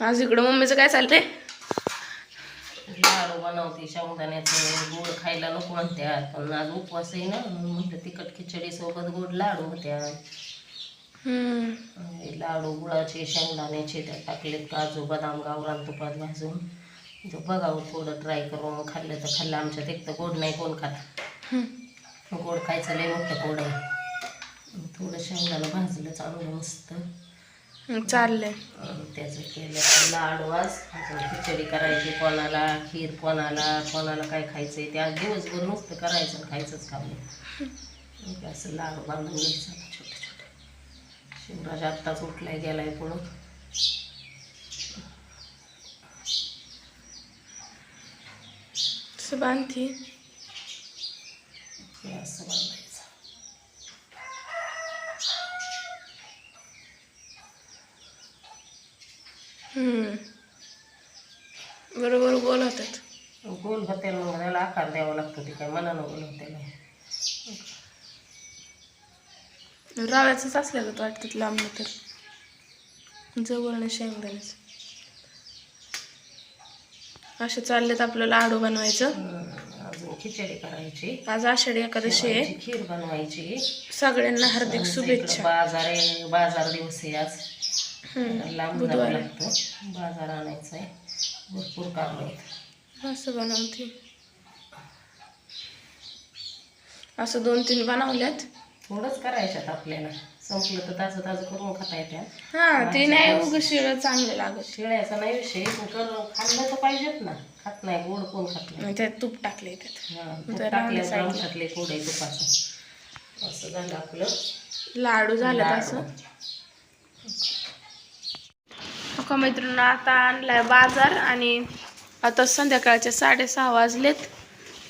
आज इकडं मम्मीचं काय चाललंय? लाडू बनवते शेंगदाण्याचं गोड खायला नको म्हणत्यात. पण आज उपवास आहे ना म्हणून म्हटलं तिखट खिचडी सोबत गोड लाडू होत्या हम्म. आणि लाडू गुळाचे शेंगदाण्याचे त्यात टाकलेत काजू बदाम गावरान तुपात भाजून. तर बघावं थोडं ट्राय करून खाल्लं तर खाल्लं. आमच्यात एक तर गोड नाही कोण खात? हम्म. गोड खायचं लय मोठं गोड आहे. थोडं शेंगदाणा भाजलं चांगलं मस्त. चाललंय. त्याचं केलं तर लाडू आज अजून खिचडी करायची कोणाला खीर कोणाला कोणाला काय खायचंय ते आज दिवसभर नुसतं करायचं खायचंच खाल्लं मग असं लाडू बांधून घ्यायचं. छोटे छोटे शिवराज आत्ताच उठलाय गेलाय पुढं. बांधती असं बांधायचं हम्म. बरोबर बोलवतात गोल होते मग त्याला आकार द्यावा लागतो ते काय मनानं गोल होते रव्याचंच असल्यागत वाटतात लांबलं तर. जवळनं शेंगदाण्याचं. असे चाललेत आपलं लाडू बनवायचं. अजून खिचडी करायची. आज आषाढी एकादशी आहे. खीर बनवायची. सगळ्यांना हार्दिक शुभेच्छा. बाजार बाजार दिवस आहे आज. लांब जावं. लागतं. बाजार आणायचा आहे. भरपूर काम आहेत असं बनवते. असं दोन तीन बनवल्यात. थोडंच करायच्यात आपल्याला. संपलं तर ताजं ताजं करून खाता येत्या. हा ते नाही उग शिळ चांगलं लागत. शिळ्याचा नाही विषय. करून खाल्लं तर पाहिजेत ना. खात नाही गोड कोण खात नाही. त्यात तूप टाकले त्यात. हा, साईडला. आमच्यातले कोड आहे तुपाचं. असं झालं आपलं. लाडू झालं. असं. का मैत्रिणी आता आणलाय बाजार आणि आता संध्याकाळचे साडेसहा वाजलेत.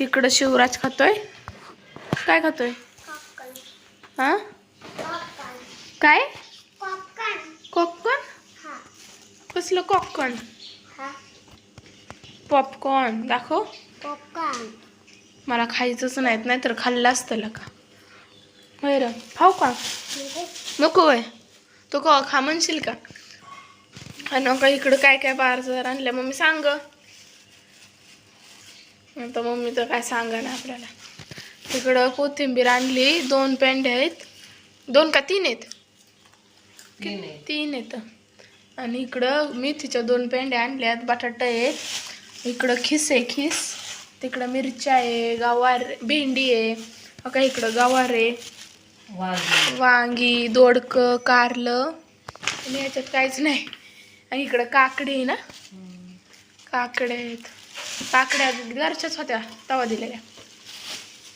इकडं शिवराज खातोय. काय खातोय? हा? काय? कॉककॉर्न कसलं कॉककॉर्न पॉपकॉर्न. दाखव. मला खायचंच नाहीत नाही तर खाल्लं असतं का होय र. खाऊ का? नको वय तो का खा म्हणशील का? आणि नका इकडं काय काय बाजार आणलं मम्मी सांग. आता मम्मी तर काय सांगा ना आपल्याला. तिकडं कोथिंबीर आणली दोन पेंडे आहेत. दोन का तीन आहेत? तीन आहे. तीन आहेत. आणि इकडं मेथीच्या दोन पेंड्या आणल्यात बटाटा आहेत. इकडं खिस आहे खिस. तिकडं मिरच्या आहे गवार भेंडी आहे. का इकडं गवार आहे. वांगी. वांगी दोडकं कारलं. आणि ह्याच्यात काहीच नाही. आणि इकडं काकडी आहे ना. काकड्या आहेत. काकड्या घरच्याच होत्या तवा दिलेल्या.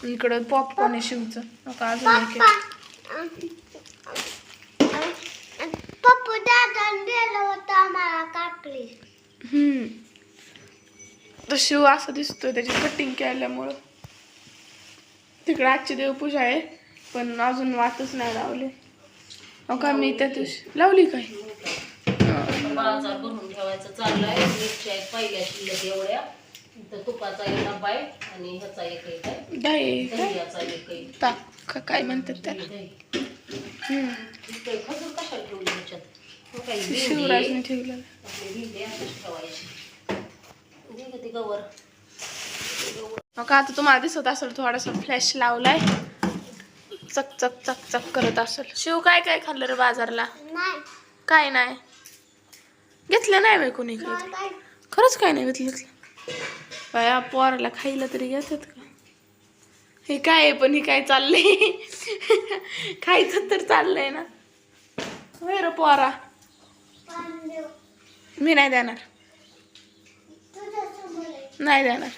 इकडं पॉपकॉर्न आहे शिवचं. नका अजून एक काकडी. तो शिव असा दिसतोय त्याची कटिंग केल्यामुळं. तिकडे आजची देवपूजा आहे पण अजून वाटच नाही लावले. मी त्या दिवशी लावली काय? बाजार भरून ठेवायचं चाललाय मिरच्या आहेत पहिल्या शिल्लक एवढ्या. तर तुपाचा एक आहे आणि ह्याचा एक एक आहे काय? आहे का? म्हणतात त्याला? खजूर कशाला ठेवली ह्याच्यात? आहे. शिवराजने ठेवलं ठेवायची. गवर. मग आता तुम्हाला दिसत असेल थोडासा फ्लॅश लावलाय. चक चक चक चक करत असेल. शिव काय काय खाल्लं रे बाजारला? नाही. काय नाही? घेतलं नाही बाई कोणी काही खरंच काय नाही घेतलं घेतलं. बाया पोराला खायला तरी घेतात का? हे काय आहे पण हे काय चाललंय? खायचं तर चाललंय ना. होय पोरा. मी नाही देणार. नाही देणार.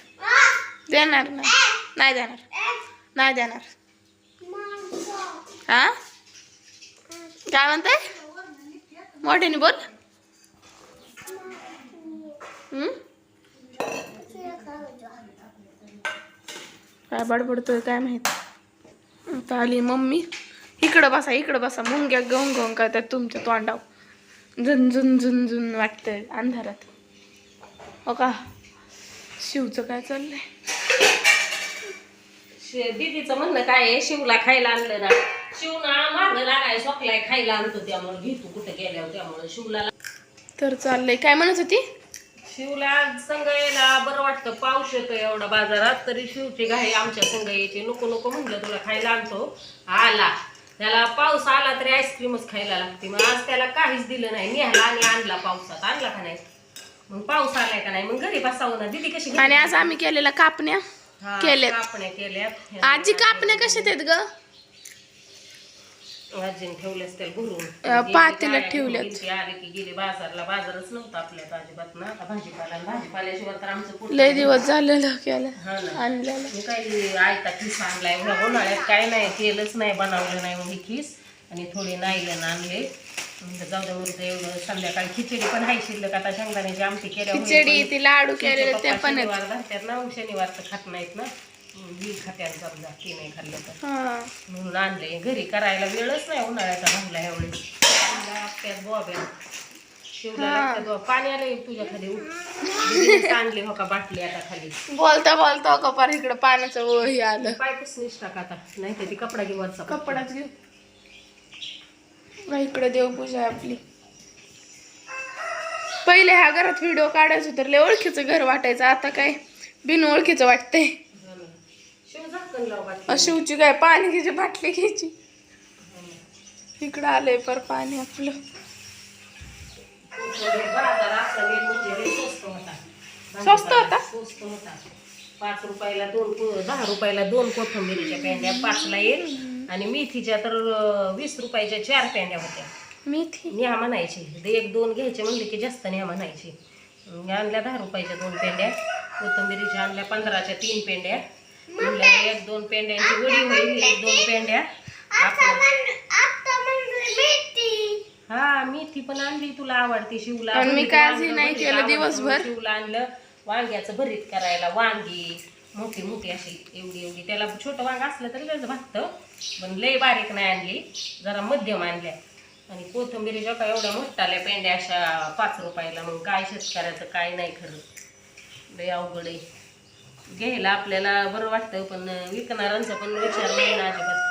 देणार नाही. नाही देणार. नाही देणार. हा? काय म्हणताय? मोठ्याने बोल. काय बडबडतोय काय माहीत? आता आली मम्मी. इकडं बसा इकडं बसा. मुंग्या गवून गवून करतात तुमच्या तोंडाव झुन झुन झुन झुन वाटतंय अंधारात. हो का? शिवचं काय चाललंय? दीदीचं म्हणणं काय आहे? शिवला खायला आणलं ना. शिव ना मागं लागाय सोकलाय खायला आणतो त्यामुळे. घेतो कुठे गेल्यावर त्यामुळे. शिवला तर चाललंय. काय म्हणत होती? शिवला संघ यायला बरं वाटतं. पाऊस येतो एवढा बाजारात तरी शिवची घाई आमच्या संघ यायची. नको नको म्हणलं तुला खायला आणतो. आला. त्याला पाऊस आला तरी आईस्क्रीमच खायला लागते. मग आज त्याला काहीच दिलं नाही. निघाला आणि आणला पावसात. आणला का नाही? मग पाऊस आलाय का नाही? मग घरी बसावं ना. दिदी कशी आणि आज आम्ही केलेल्या कापण्या केल्यात. कापण्या केल्यात. आजी कापण्या कशात आहेत ग? आजीने ठेवलेस त्याला भरून. घेऊन गेली, आली की गेली बाजारला. बाजारच नव्हता आपल्यात अजिबात ना. आता भाजीपाला भाजीपाल्याशिवाय तर आमचं पोट लय दिवस झालेलं केलं आणलेलं. काही आयता खीस आणलाय उन्हा- उन्हाळ्यात काय नाही. केलंच नाही बनवलं नाही मग ही खीस आणि थोडी नाईलन आणले. म्हणलं जाऊ एवढं. संध्याकाळी खिचडी पण हाय शिल्लक. आता शेंगदाण्याची आमटी केल्या खिचडी ती लाडू केलेले ते पण शनिवार तर खात नाहीत ना. ही खात्यात समजा ती नाही खाल्लं तर. हा. म्हणून आणले घरी करायला वेळच नाही उन्हाळ्याचा भागला एवढे लागत्यात बोब्या. शिवला हा. लागत्यात बोब्या. पाणी आलंय तुझ्या खाली आणली हो का बाटली आता खाली? बोलता बोलता कपार इकडं पाण्याचं वही आलं. पाय पुसणीच टाक आता. नाही तर ती कपडा घेऊ वरचा कपडाच घेऊ इकडे देवपूजा आहे आपली. पहिले ह्या घरात व्हिडिओ काढायचो तर लय ओळखीचं घर वाटायचं. आता काय बिन ओळखीचं वाटतंय हा ना. शिव झाकण लाव बाटली शिवची काय पाणी घ्यायची बाटली घ्यायची. इकडं आलंय पर पाणी आपलं. म्हणजे स्वस्त होता. पाच रुपयाला दोन दहा रुपयाला दोन कोथिंबिरीच्या पेंड्या पाचला एक. आणि मेथीच्या तर वीस रुपयाच्या चार पेंड्या होत्या. मेथी? न्या म्हणायची. एक दोन घ्यायचे म्हणले की जास्त न्या म्हणायची. आणल्या दहा रुपयाच्या दोन पेंड्या. कोथिंबिरीच्या आणल्या पंधराच्या तीन पेंड्या. एक दोन पेंड्यांची वडी होईल एक दोन पेंड्या. हा मेथी पण आणली तुला आवडते शिवला. मी आजही नाही केलं दिवसभर. शिवला आणलं. वांग्याचं भरीत करायला वांगी. मोठी मोठी अशी एवढी एवढी. त्याला छोटं वांग असलं तरी त्याचं भागतं पण लय बारीक नाही आणली. जरा मध्यम आणल्या. आणि कोथिंबिरीच्या का एवढ्या मोठाल्या पेंड्या अशा पाच रुपयाला. मग काय शेतकऱ्याचं काय नाही खरं. लय अवघड आहे. घ्यायला आपल्याला बरं वाटतं पण विकणाऱ्यांचा पण विचार नाही ना अजिबात.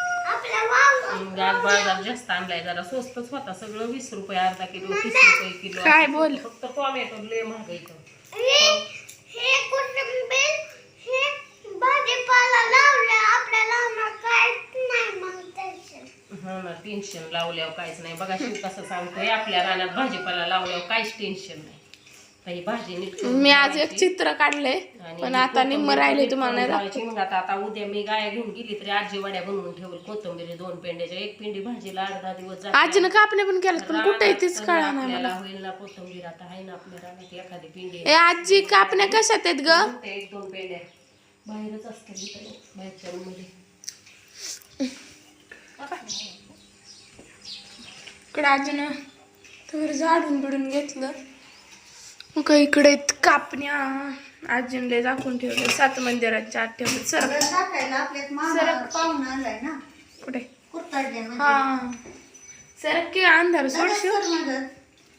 आज बाजार जास्त आणलाय जरा स्वस्तच होता सगळं वीस रुपये अर्धा किलो तीस रुपये किलो. काय बोल? फक्त टोमॅटो लय महाग इथं. हे हे हे हा ना टेन्शन लावल्यावर काहीच नाही. बघा शिव कसं सांगतोय आपल्या रानात भाजीपाला लावल्यावर काहीच टेन्शन नाही. मी आज एक. चित्र काढलंय आणि पण आता निम्म राहिले तुम्हाला आता आता उद्या मी गाय घेऊन गेली तरी आजी वड्या बनवून ठेवल. कोथिंबीर दोन पेंड्याच्या एक पिंडी भाजीला अर्धा दिवस. आजीनं कापण्या पण केल्यात? पण कुठे तीच कळा नाही मला. होईल ना कोथिंबीर आता आहे ना आपल्या रानात एखादी पिंडी. आजी कापण्या कशात आहेत ग? ते एक दोन पेंड्या. बाहेरच असते बाहेरच्या मध्ये आजीनं तर झाडून बिडून घेतलं. मग इकडे कापण्या. आजीने लय दाखवून ठेवलं. सात मंदिराच्या आत ठेवलं. सर कुठे? हा. सर की अंधार सोडशिव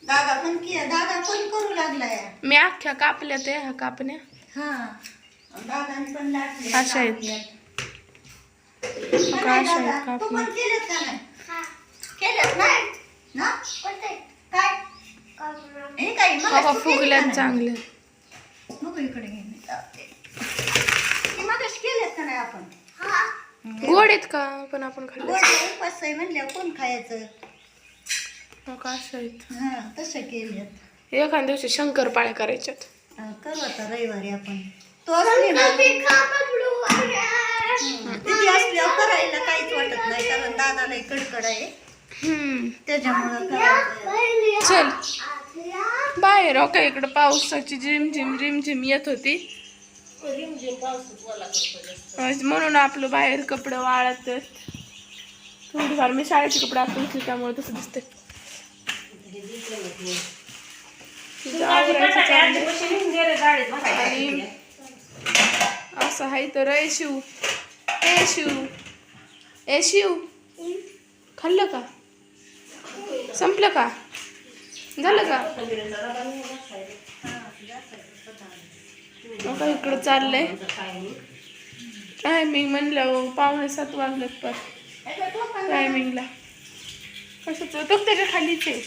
दादा पण की दादा पण करू लागलाय. मी अख्ख्या कापल्या ते ह्या कापण्या. हा. अशा आहेत. अशा कापण्या. नाही? काय? बाबा फुगल्यात? चांगले. नको इकडे घे मी. लावते. ती मगाशी केलेत का नाही आपण? गोड आहेत का? पण आपण खाल्लं. गोड उपास आहे म्हणल्यावर कोण खायचं? मग आहेत हा तसं केलेत. एखाद्या दिवशी शंकरपाळ्या करायच्यात. करू आता रविवारी आपण. तो तिथे असल्यावर करायला काहीच वाटत नाही कारण दादाला कडकड आहे. हम्म. त्याच्यामुळं चल. बाहेर हो का? इकडं पावसाची झिम झिम झिम झिम येत होती. म्हणून आपलं बाहेर कपडे वाळत थोडीफार मी शाळेचे कपडे आपण घेतले त्यामुळे तसं दिसते आणि- असं आहे तर ए शिव. ए शिव. ए शिव. खाल्लं का? संपलं का? झालं का? काय इकडं चाललंय. टायमिंग म्हणलं पावणे सात वाजलेत पण. टायमिंगला कशाचं? तो त्याच्या खालीच आहे.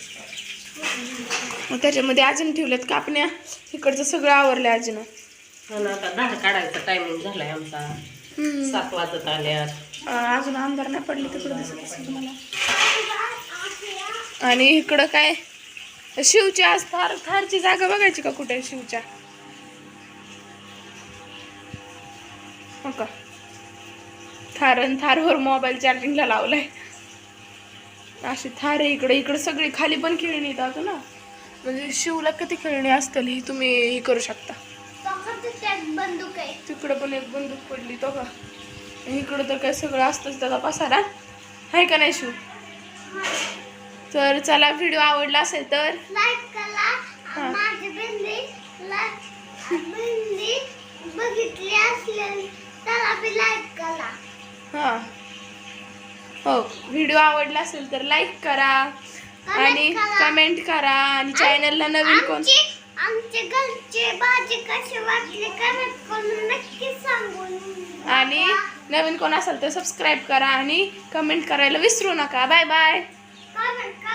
मग त्याच्यामध्ये अजून ठेवल्यात कापण्या. इकडचं सगळं आवरलं अजून. आता धार काढायचा टायमिंग झालाय आमचा. सात वाजत आल्यात. अजून अंधार नाही पडली तिकडं दिसत तुम्हाला. आणि इकडं काय? शिवची आज थार थारची जागा बघायची का कुठे शिवच्या? हो का? थार आणि थारवर मोबाईल चार्जिंगला लावलाय. अशी थार आहे इकडे इकडे सगळी खाली पण खेळणी येतात ना म्हणजे शिवला किती खेळणी असतील ही तुम्ही हे करू शकता. बंदूक आहे तिकडं पण एक बंदूक पडली तो का? इकडं तर काय सगळं असतंच त्याचा पसारा. आहे का नाही शिव? तर चला व्हिडिओ आवडला असेल तर. लाईक करा. हा. माझी बिंदी बिंदी बघितली असलेली त्याला बी लाईक करा. हां. हो व्हिडिओ आवडला असेल तर लाईक करा. आणि. कमेंट करा. आणि चॅनलला नवीन कोण आमची घरची भाजी कशी वाटली कमेंट करून नक्की सांगून आणि नवीन कोण असेल तर सबस्क्राईब करा आणि कमेंट करायला विसरू नका. बाय बाय कमेंट करा